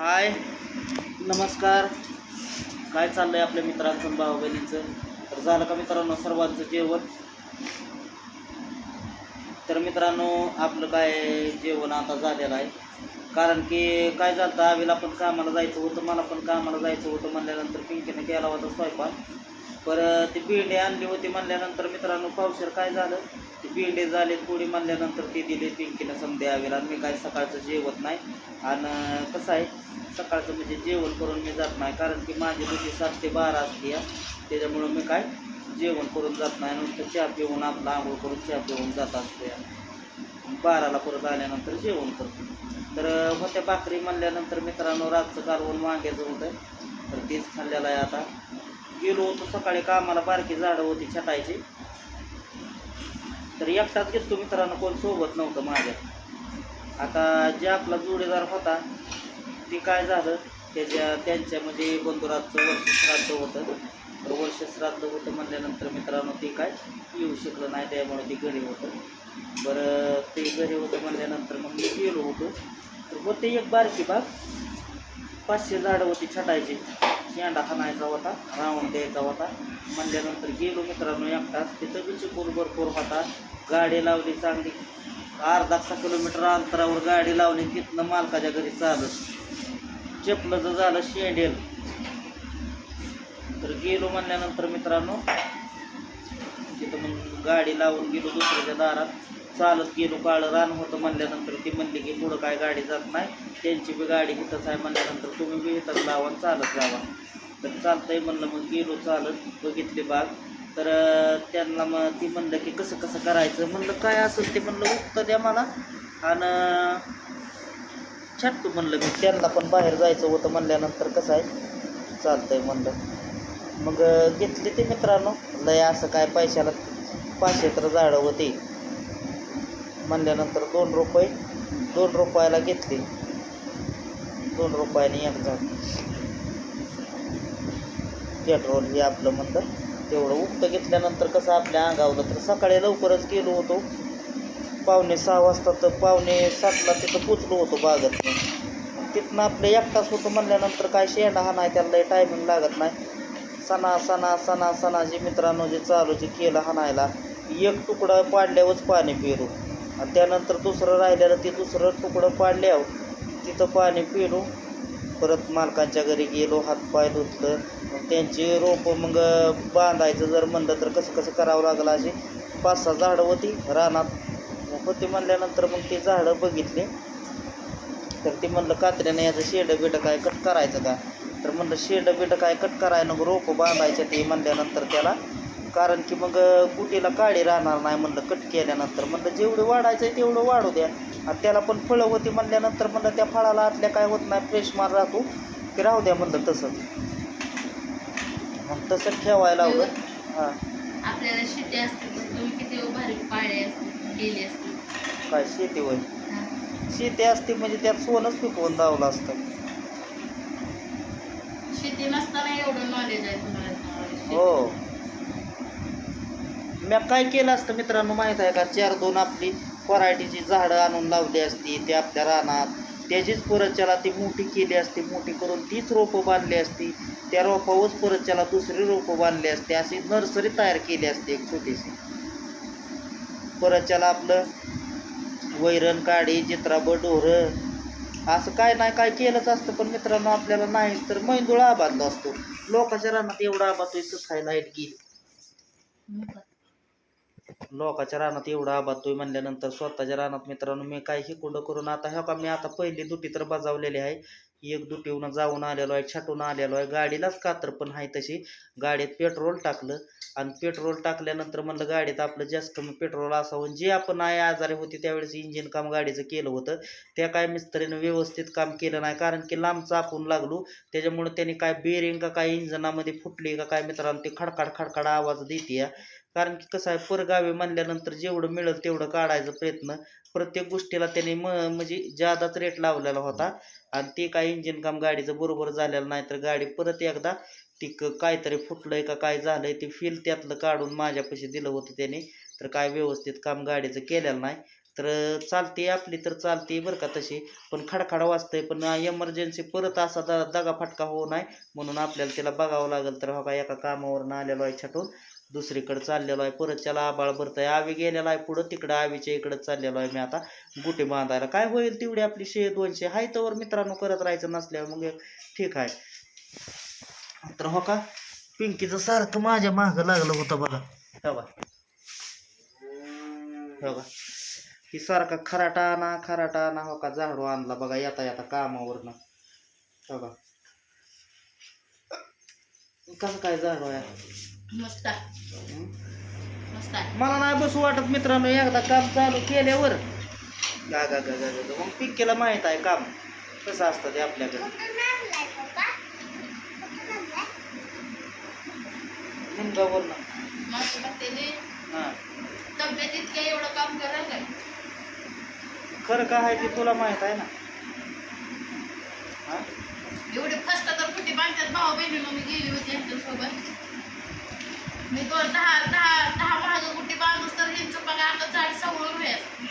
हाय नमस्कार. काय चाललं आहे आपल्या मित्रांचं भाऊ बहिणींचं तर झालं का मित्रांनो सर्वांचं जेवण? तर मित्रांनो आपलं काय जेवण आता झालेलं आहे. कारण की काय झालं तर आवीला पण कामाला जायचं होतं मला पण कामाला जायचं होतं म्हणल्यानंतर पिंकीने केला होता स्वयंपाक. पर ती पिंडी आणली होती म्हणल्यानंतर मित्रांनो पावसर काय झालं? ती झाले थोडी म्हणल्यानंतर ती दिली पिंकीनं समजे आवीला. आणि मी काय सकाळचं जेवत नाही. आणि कसं आहे सकाळचं म्हणजे जेवण करून मी जात नाही. कारण की माझी ड्युटी सात ते बारा असते या. त्याच्यामुळं मी काय जेवण करून जात नाही. नुसतं चहा पिऊन आपला आंघोळ करून चहा पिऊन जात असतो या. बाराला परत आल्यानंतर जेवण करतो. तर होत्या भाकरी म्हणल्यानंतर मित्रांनो रातचं कालवून वांग्याचं होतं तर तेच खाल्लेलं आहे आता. गेलो होतो सकाळी कामाला बारकी झाडं होती छटायची. तर एकटाच घेतो मित्रांनो कोण सोबत नव्हतं माझ्या. आता जे आपला जोडीदार होता ते काय झालं त्याच्या त्यांच्या म्हणजे बंधुराजचं वर्ष श्राद्ध होतं. तर वर्ष श्राद्ध होतं म्हणल्यानंतर मित्रांनो ते काय येऊ शकलं नाही त्यामुळे ते घरी होतं. बरं ते घरी होतं म्हणल्यानंतर मग मी गेलो होतो. तर होते एक बारकी बाग. पाचशे झाडं होती छटायची. शेंडा हाणायचा होता रावण द्यायचा होता. म्हणल्यानंतर गेलो मित्रांनो एकटाच. तिथं बी चिकून भरपूर होता. गाडी लावली चांगली. अर्धा किलोमीटर अंतरावर गाडी लावली. तिथनं मालकाच्या घरी चालत. चपलं झालं शेंडेल. तर गेलो म्हणल्यानंतर मित्रांनो तिथं मग गाडी लावून गेलो दुसऱ्याच्या दारात. चालत गेलो काळं रान होतं म्हणल्यानंतर ती म्हणली की पुढं काय गाडी जात नाही. त्यांची बी गाडी घेतच आहे म्हणल्यानंतर तुम्ही बी इथंच लावा आणि चालत जावा. तर चालतंय म्हणलं मग गेलो चालत बघितली बाग. तर त्यांना मग ती म्हणलं की कसं कसं करायचं? म्हणलं काय असेल ते म्हणलं उत्तर द्या मला. आणि छट्टू म्हणलं मी त्यांना पण बाहेर जायचं होतं म्हणल्यानंतर कसं आहे? चालतंय म्हणलं. मग घेतली ते मित्रांनो. लय असं काय पैशाला पाचशे तर झाडं होती. म्हणल्यानंतर दोन रुपये दोन रुपयाला घेतली. दोन रुपयाने एक झाड. पेट्रोल हे आपलं म्हणतं तेवढं उक्त घेतल्यानंतर कसं आपल्या अंगावलं तर सकाळी लवकरच गेलो होतो. पावणे सहा वाजता तर पावणे सातला तिथं पोचलो होतो बागत तिथनं आपलं एक तास होतं म्हणल्यानंतर काय शेंडा हा नाही त्याला टायमिंग लागत नाही. सणा सणा सणा सणा जे मित्रांनो जे चालू जे केलं हाणायला एक तुकडा पाडल्यावरच पाणी पेरू. आणि त्यानंतर दुसरं राहिलेलं ते दुसरं तुकडं पाडल्यावर तिथं पाणी पिलो. परत मालकांच्या घरी गेलो हातपाय धुतलं. मग त्यांची रोपं मग बांधायचं जर म्हणलं तर कसं कसं करावं लागलं अशी पाच सहा झाडं होती रानात. मग होती म्हणल्यानंतर मग ते झाडं बघितले. तर ते म्हणलं कात्र्याने याचं शेडं बिडं काय कट करायचं का? तर म्हणलं शेडं बिडं काय कट करायला रोपं बांधायचं ते म्हणल्यानंतर त्याला कारण की मग कुटीला काळी राहणार नाही म्हणलं कट केल्यानंतर. म्हणलं जेवढं वाढायचं आहे तेवढं वाढू द्या. आणि त्याला पण फळं होती म्हणल्यानंतर म्हणलं त्या फळाला आतल्या काय होत नाही फ्रेश मार राहतो. की राहू द्या म्हणलं तसंच. मग तसं ठेवायला लावलं हां. आपल्याला शेती असते किती भारी पाळे असते काय शेती होय? शेती असते म्हणजे त्यात सोनंच पिकवून लावलं असतं. शेती नसताना एवढं नॉलेज आहे तुम्हाला. हो. मी काय केलं असतं मित्रांनो? माहीत आहे का? चार दोन आपली व्हरायटीची झाडं आणून लावली असती ते आपल्या रानात. त्याचीच परतच्याला ती मोठी केली असती मोठी करून तीच रोपं बांधली असती. त्या रोपावरच परतच्याला दुसरी रोपं बांधली असती. अशी नर्सरी तयार केली असती एक छोटीशी. परतच्याला आपलं वैरण काडी जित्राब डोरं असं काय नाही काय केलंच असतं. पण मित्रांनो आपल्याला नाही तर मैंदूळ आबादलो असतो. लोकांच्या रानात एवढा आबादतोय खायला लाइट गेली. लोकाच्या रानात एवढा आबादतोय म्हणल्यानंतर स्वतःच्या रानात मित्रांनो मी काय हिकुंड करून आता ह्या का मी आता पहिली दुटी तर बजावलेली आहे. एक दुटीहून जाऊन आलेलो आहे छाटून आलेलो आहे. गाडीलाच कातर पण आहे तशी. गाडीत पेट्रोल टाकलं आणि पेट्रोल टाकल्यानंतर म्हणलं गाडीत आपलं जास्त कमी पेट्रोल असावं. जे आपण आहे आजारी होती त्यावेळेस इंजिन काम गाडीचं केलं होतं. त्या काय मिस्त्रीनं व्यवस्थित काम केलं नाही. कारण की लांबचं आपण लागलो. त्याच्यामुळे त्यांनी काय बेरिंग का काय इंजनामध्ये फुटली का काय मित्रांनो ते खडखड खडखड आवाज देते या कारण की कसं आहे परगावी म्हणल्यानंतर जेवढं मिळेल तेवढं काढायचा प्रयत्न. प्रत्येक गोष्टीला त्याने म म्हणजे जादाच रेट लावलेला होता. आणि ते काय इंजिन काम गाडीचं बरोबर झालेलं नाही तर गाडी परत एकदा ती क- काहीतरी फुटलंय का काय झालंय ते फील त्यातलं काढून माझ्यापाशी दिलं होतं त्याने. तर काय व्यवस्थित काम गाडीचं केलेलं नाही. तर चालते आपली तर चालते बरं का तशी. पण खडखड वाचतंय पण एमर्जन्सी परत असा द दगाफटका होऊ नये म्हणून आपल्याला त्याला बघावं लागेल. तर हो का एका कामावरनं आलेलो आहे छाटून. दुसरीकडे चाललेलो आहे. परत त्याला आबाळ भरतंय. आवी गेलेला आहे. पुढं तिकडं आवीच्या इकडं चाललेलो आहे मी आता. गुटे बांधायला. काय होईल तेवढी आपली शे दोनशे. हाय तर मित्रांनो करत राहायचं नसल्यावर मग ठीक आहे. तर हो का? पिंकीचं सारखं माझ्या मागं लागलं होतं बघा. हो का हो का ही सारखा खराटा आणा खराटा आणा हो का झाडू आणला बघा येता येता कामावरनं. हो का कसं काय झाडू आहे? मस्त? मस्त. मला नाही बसू वाटत मित्रांनो एकदा काम चालू केल्यावर. गा गा गा गा गा. मग पिंकीला माहीत आहे काम. कसं असतं ते आपल्याकडे? मस्त ते. हां. तब्येत इतकं एवढं काम करा काय खरं काय आहे ते तुला माहीत आहे ना? हां? एवढे फर्स्ट तर कुठे बांधतात? भाऊ बहिणीनं मी गेली होती यांच्यासोबत मी दोन दहा दहा दहा महाग कुठे बांधूस तर यांचं बघा आता झाड सवळून व्हायचं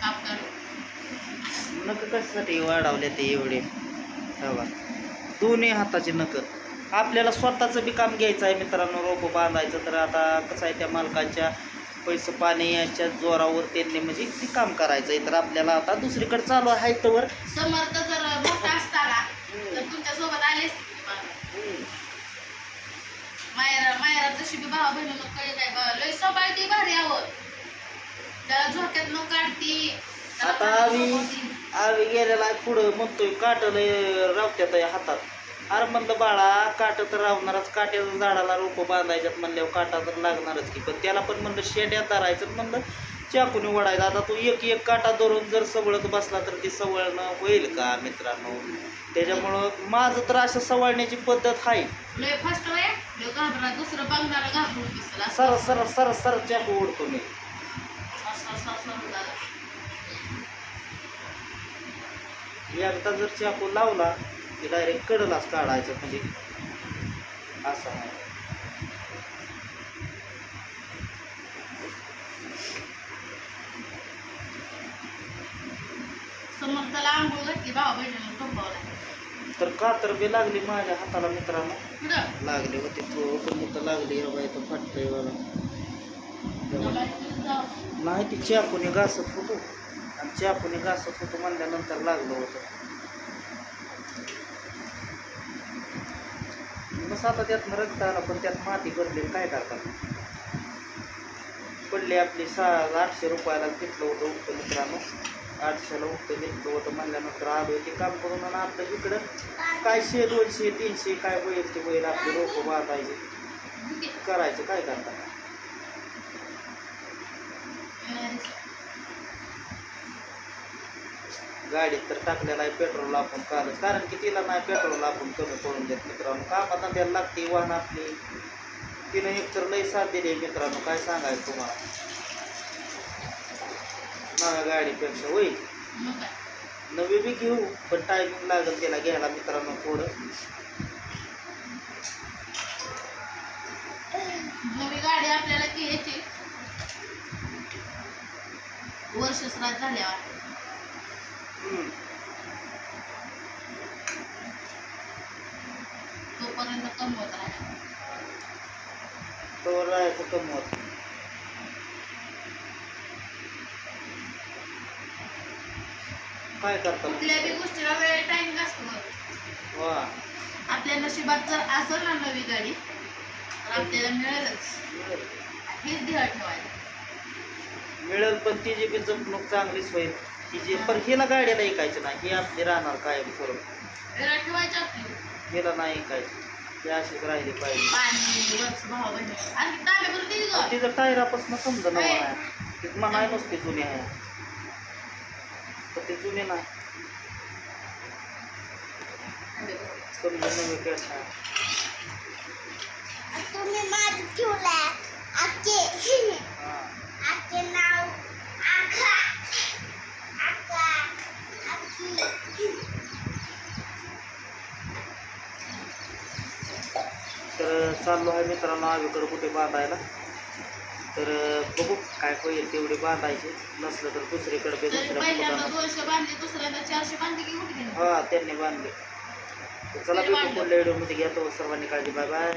काम करून नक कशासाठी वाढवले ते एवढे. हवा. दोन्ही हाताचे नक. आपल्याला स्वतःचं बी काम घ्यायचं आहे मित्रांनो. रोपं बांधायचं तर आता कसं आहे त्या मालकांच्या पैसे पाणी याच्या जोरावर त्यांनी म्हणजे ते काम करायचं आहे. तर आपल्याला आता दुसरीकडे चालू आहे तर. समर्थ जर मोठा असताना तर तुमच्यासोबत आले असते तुम्ही बांधायला. मायरा मायरा जशी बी भाऊ बहिणीनं कळी काय बा, लय सबाळती भारी आवड त्याला झोक्यात न काढती. आता आम्ही. आम्ही गेलेला पुढं म्हणतोय काटलं रावत्यात हातात. अरे म्हणलं बाळा काट तर रावणारच काट्याच्या झाडाला रोपं बांधायच्यात म्हणल्यावर काटा तर लागणारच की. पण त्याला पण म्हणलं शेड्यात धरायचं म्हणलं चाकूने वडायचं आता तू एक एक काटा धरून जर सवळत बसला तर ती सवळणं होईल का मित्रांनो? त्याच्यामुळं माझं तर असं सवळण्याची पद्धत आहे. सर सर सर सर चाकू ओढतो मी. एकदा जर चाकू लावला की डायरेक्ट कडलाच काढायचं म्हणजे. असं आहे. आंघोळ घातली बहिणीनं झोपवला तर कातर बी लागली माझ्या हाताला मित्रांनो? लागली होती तो पण इथं लागली हवा इथं इथं जाऊ. नाही ती चाकूने घासत होतो. आणि चाकूने घासत होतो म्हणल्यानंतर लागलं होतं. बस आता त्यात रक्त आला पण त्यात माती भरली काय करतात? पडली आपली सहा आठशे रुपयाला घेतलं होतं मित्रांनो. आठशेला उक्त घेतलं होतं म्हणल्यानंतर आलो ते काम करून आणि आपलं इकडं काय शे दोनशे तीनशे काय होईल ते होईल आपले रोपं बांधायचे करायचं काय करता? गाडीत तर टाकलेला आहे पेट्रोल आपण कालच. कारण की तिला नाही पेट्रोल आपण कमी करून देत मित्रांनो. कामात द्यायला लागते वाहन आपली. तिनं एकतर लई साथ दिली आहे मित्रांनो. काय सांगायचं तुम्हाला? नव्या गाडीपेक्षा होईल नवी बी घेऊ पण टायमिंग लागेल त्याला घ्यायला मित्रांनो थोडं. नवी गाडी आपल्याला घ्यायची. वर्ष श्राद्ध झाल्यावर. तोपर्यंत कमवत राहा. तो राहायचं कमवत. काय करता? कुठल्या बी गोष्टीला वेळ टाइम नसतो. वा. आपल्या नशिबात जर असेल ना नवी गाडी तर आपल्याला मिळेलच. हेच ध्येय ठेवायचं मिळेल पण तिची बी जपणूक चांगलीच होईल. तिची पण हिला गाड्याला ऐकायचं नाही. ही आपली राहणार कायम करून. वेळ ठेवायची आपली. हिला नाही ऐकायची. ती अशीच राहिली पाहिजे. पाणी वरच भाव बहिणी. आणि तांबे दिली. तिचं टायरापासून समजा नवा होय. आहे ती म्हणाय नसते जुने आहे. तर ते जुने आहे तुम्ही माझं नाव आखा. आखा. आखी. तर चाललो आहे मित्रांनो आवीकडे कुठे बांधायला. तर बघू काय होईल तेवढे बांधायचे. नसलं तर दुसरीकडे बी दुसऱ्या हा त्यांनी बांधले. चला भेटू. पुढल्या व्हिडिओमध्ये. घ्या तो सर्वांनी काळजी. Bye bye.